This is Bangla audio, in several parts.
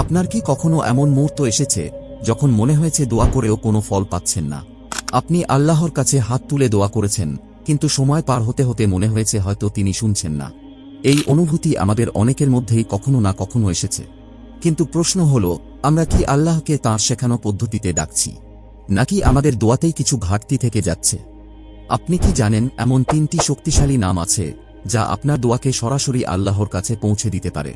আপনার কি কখনো এমন মুহূর্ত এসেছে, যখন মনে হয়েছে দোয়া করেও কোনো ফল পাচ্ছেন না? আপনি আল্লাহর কাছে হাত তুলে দোয়া করেছেন, কিন্তু সময় পার হতে হতে মনে হয়েছে হয়তো তিনি শুনছেন না। এই অনুভূতি আমাদের অনেকের মধ্যেই কখনো না কখনো এসেছে। কিন্তু প্রশ্ন হল, আমরা কি আল্লাহকে তাঁর শেখানো পদ্ধতিতে ডাকছি? নাকি আমাদের দোয়াতেই কিছু ঘাটতি থেকে যাচ্ছে? আপনি কি জানেন, এমন তিনটি শক্তিশালী নাম আছে, যা আপনার দোয়াকে সরাসরি আল্লাহর কাছে পৌঁছে দিতে পারে।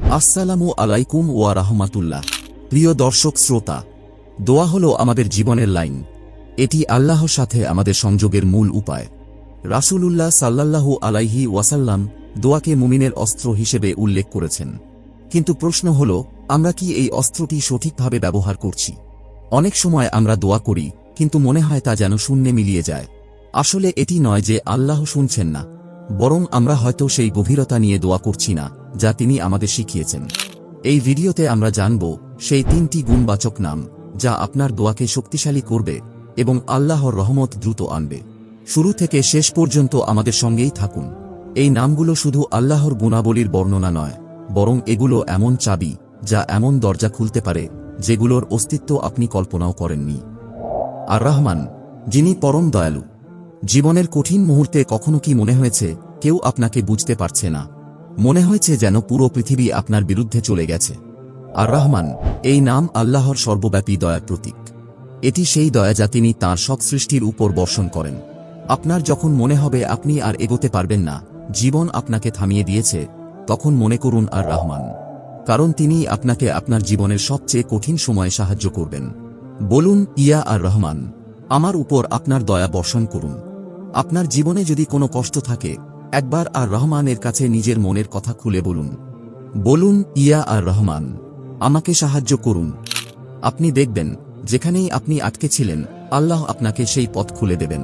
আসসালামু আলাইকুম ওয়া রাহমাতুল্লাহ। প্রিয় দর্শক শ্রোতা, দোয়া হল আমাদের জীবনের লাইন। এটি আল্লাহর সাথে আমাদের সংযোগের মূল উপায়। রাসূলুল্লাহ সাল্লাল্লাহু আলাইহি ওয়াসাল্লাম দোয়াকে মুমিনের অস্ত্র হিসেবে উল্লেখ করেছেন। কিন্তু প্রশ্ন হল, আমরা কি এই অস্ত্রটি সঠিকভাবে ব্যবহার করছি? অনেক সময় আমরা দোয়া করি, কিন্তু মনে হয় তা যেন শূন্যে মিলিয়ে যায়। আসলে এটি নয় যে আল্লাহ শুনছেন না বরং আমরা হয়তো সেই গভীরতা নিয়ে দোয়া করছি না, যা তিনি আমাদের শিখিয়েছেন। এই ভিডিওতে আমরা জানব সেই তিনটি গুণবাচক নাম, যা আপনার দোয়াকে শক্তিশালী করবে এবং আল্লাহর রহমত দ্রুত আনবে। শুরু থেকে শেষ পর্যন্ত আমাদের সঙ্গেই থাকুন। এই নামগুলো শুধু আল্লাহর গুণাবলীর বর্ণনা নয়, বরং এগুলো এমন চাবি, যা এমন দরজা খুলতে পারে, যেগুলোর অস্তিত্ব আপনি কল্পনাও করেননি। আর রহমান, যিনি পরম দয়ালু জীবনের কঠিন মুহূর্তে কখনো কি মনে হয়েছে, কেউ আপনাকে বুঝতে পারছে না। মনে হয়েছে যেন পুরো পৃথিবী আপনার বিরুদ্ধে চলে গেছে। আর রহমান, এই নাম আল্লাহর সর্বব্যাপী দয়ার প্রতীক। এটি সেই দয়া যা তিনি তাঁর সব সৃষ্টির উপর বর্ষণ করেন। আপনার যখন মনে হবে আপনি আর এগোতে পারবেন না, জীবন আপনাকে থামিয়ে দিয়েছে, তখন মনে করুন আর রহমান। কারণ তিনি আপনাকে আপনার জীবনের সবচেয়ে কঠিন সময়ে সাহায্য করবেন। বলুন, ইয়া আর রহমান, আমার উপর আপনার দয়া বর্ষণ করুন। আপনার জীবনে যদি কোনো কষ্ট থাকে, একবার আর রহমানের কাছে নিজের মনের কথা খুলে বলুন। বলুন, ইয়া আর রহমান, আমাকে সাহায্য করুন। আপনি দেখবেন, যেখানেই আপনি আটকে ছিলেন, আল্লাহ আপনাকে সেই পথ খুলে দেবেন।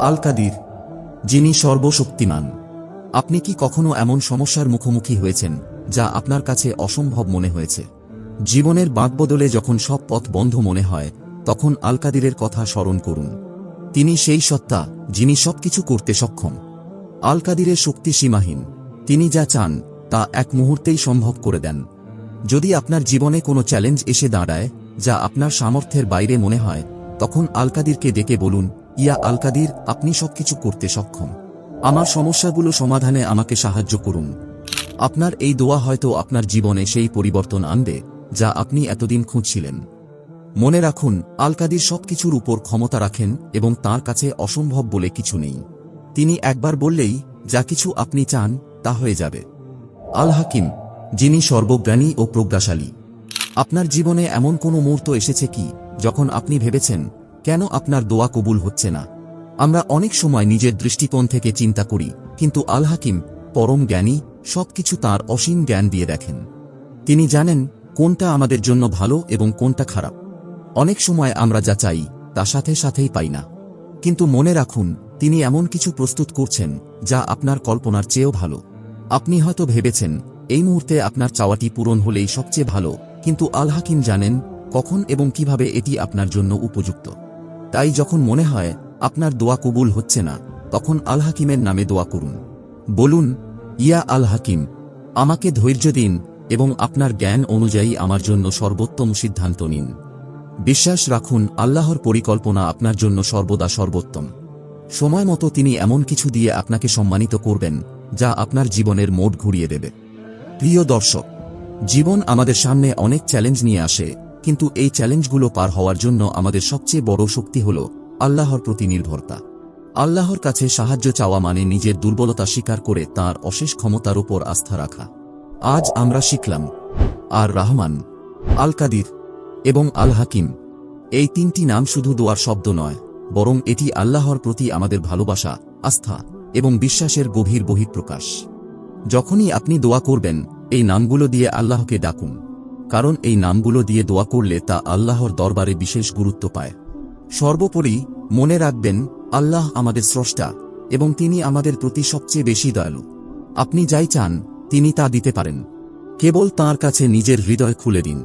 আল কাদির, যিনি সর্বশক্তিমান, আপনি কি কখনো এমন সমস্যার মুখোমুখি হয়েছেন, যা আপনার কাছে অসম্ভব মনে হয়েছে? জীবনের বাঁক বদলে যখন সব পথ বন্ধ মনে হয়, তখন আলকাদিরের কথা স্মরণ করুন। তিনি সেই সত্তা, যিনি সবকিছু করতে সক্ষম। আলকাদিরের শক্তি সীমাহীন। তিনি যা চান, তা এক মুহূর্তেই সম্ভব করে দেন। যদি আপনার জীবনে কোনো চ্যালেঞ্জ এসে দাঁড়ায়, যা আপনার সামর্থ্যের বাইরে মনে হয়, তখন আলকাদিরকে ডেকে বলুন, ইয়া আলকাদির, আপনি সবকিছু করতে সক্ষম। আমার সমস্যাগুলো সমাধানে আমাকে সাহায্য করুন। আপনার এই দোয়া হয়তো আপনার জীবনে সেই পরিবর্তন আনবে, যা আপনি এতদিন খুঁজছিলেন। মনে রাখুন, আলকাদির সবকিছুর উপর ক্ষমতা রাখেন এবং তার কাছে অসম্ভব বলে কিছু নেই। তিনি একবার বললেই, যা কিছু আপনি চান, তা হয়ে যাবে। আল হাকিম যিনি সর্বজ্ঞানী ও প্রজ্ঞাশালী, আপনার জীবনে এমন কোনো মুহূর্ত এসেছে কি, যখন আপনি ভেবেছেন, কেন আপনার দোয়া কবুল হচ্ছে না? আমরা অনেক সময় নিজের দৃষ্টিকোণ থেকে চিন্তা করি, কিন্তু আল হাকিম পরম জ্ঞানী, সবকিছু তার অসীম জ্ঞান দিয়ে দেখেন। তিনি জানেন, কোনটা আমাদের জন্য ভালো এবং কোনটা খারাপ। অনেক সময় আমরা যা চাই, তা সাথে সাথেই পাই না। কিন্তু মনে রাখুন, তিনি এমন কিছু প্রস্তুত করছেন, যা আপনার কল্পনার চেয়েও ভালো। আপনি হয়তো ভেবেছেন, এই মুহূর্তে আপনার চাওয়াটি পূরণ হলেই সবচেয়ে ভালো, কিন্তু আল হাকিম জানেন, কখন এবং কীভাবে এটি আপনার জন্য উপযুক্ত। তাই যখন মনে হয়, আপনার দোয়া কবুল হচ্ছে না, তখন আল হাকিমের নামে দোয়া করুন। বলুন, ইয়া আল হাকিম, আমাকে ধৈর্য দিন এবং আপনার জ্ঞান অনুযায়ী আমার জন্য সর্বোত্তম সিদ্ধান্ত নিন। বিশ্বাস রাখুন, আল্লাহর পরিকল্পনা আপনার জন্য সর্বদা সর্বোত্তম। সময় মতো তিনি এমন কিছু দিয়ে আপনাকে সম্মানিত করবেন, যা আপনার জীবনের মোড় ঘুরিয়ে দেবে। প্রিয় দর্শক, জীবন আমাদের সামনে অনেক চ্যালেঞ্জ নিয়ে আসে, কিন্তু এই চ্যালেঞ্জগুলো পার হওয়ার জন্য আমাদের সবচেয়ে বড় শক্তি হল আল্লাহর প্রতি নির্ভরতা। আল্লাহর কাছে সাহায্য চাওয়া মানে নিজের দুর্বলতা স্বীকার করে তার অশেষ ক্ষমতার উপর আস্থা রাখা। আজ আমরা শিখলাম, আর রাহমান আল কাদির এবং আল হাকিম। এই তিনটি নাম শুধু দোয়ার শব্দ নয়, বরং এটি আল্লাহর প্রতি আমাদের ভালোবাসা, আস্থা এবং বিশ্বাসের গভীর বহিঃপ্রকাশ। যখনই আপনি দোয়া করবেন, এই নামগুলো দিয়ে আল্লাহকে ডাকুন, কারণ এই নামগুলো দিয়ে দোয়া করলে তা আল্লাহর দরবারে বিশেষ গুরুত্ব পায়। সর্বোপরি, মনে রাখবেন, আল্লাহ আমাদের স্রষ্টা এবং তিনি আমাদের প্রতি সবচেয়ে বেশি দয়ালু। আপনি যাই চান, তিনি তা দিতে পারেন। কেবল তার কাছে নিজের হৃদয় খুলে দিন।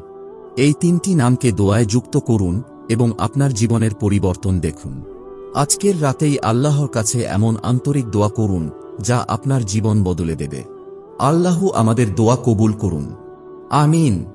এই তিনটি নামকে দোয়ায় যুক্ত করুন এবং আপনার জীবনের পরিবর্তন দেখুন। আজকের রাতেই আল্লাহর কাছে এমন আন্তরিক দোয়া করুন, যা আপনার জীবন বদলে দেবে। আল্লাহ আমাদের দোয়া কবুল করুন। আমিন।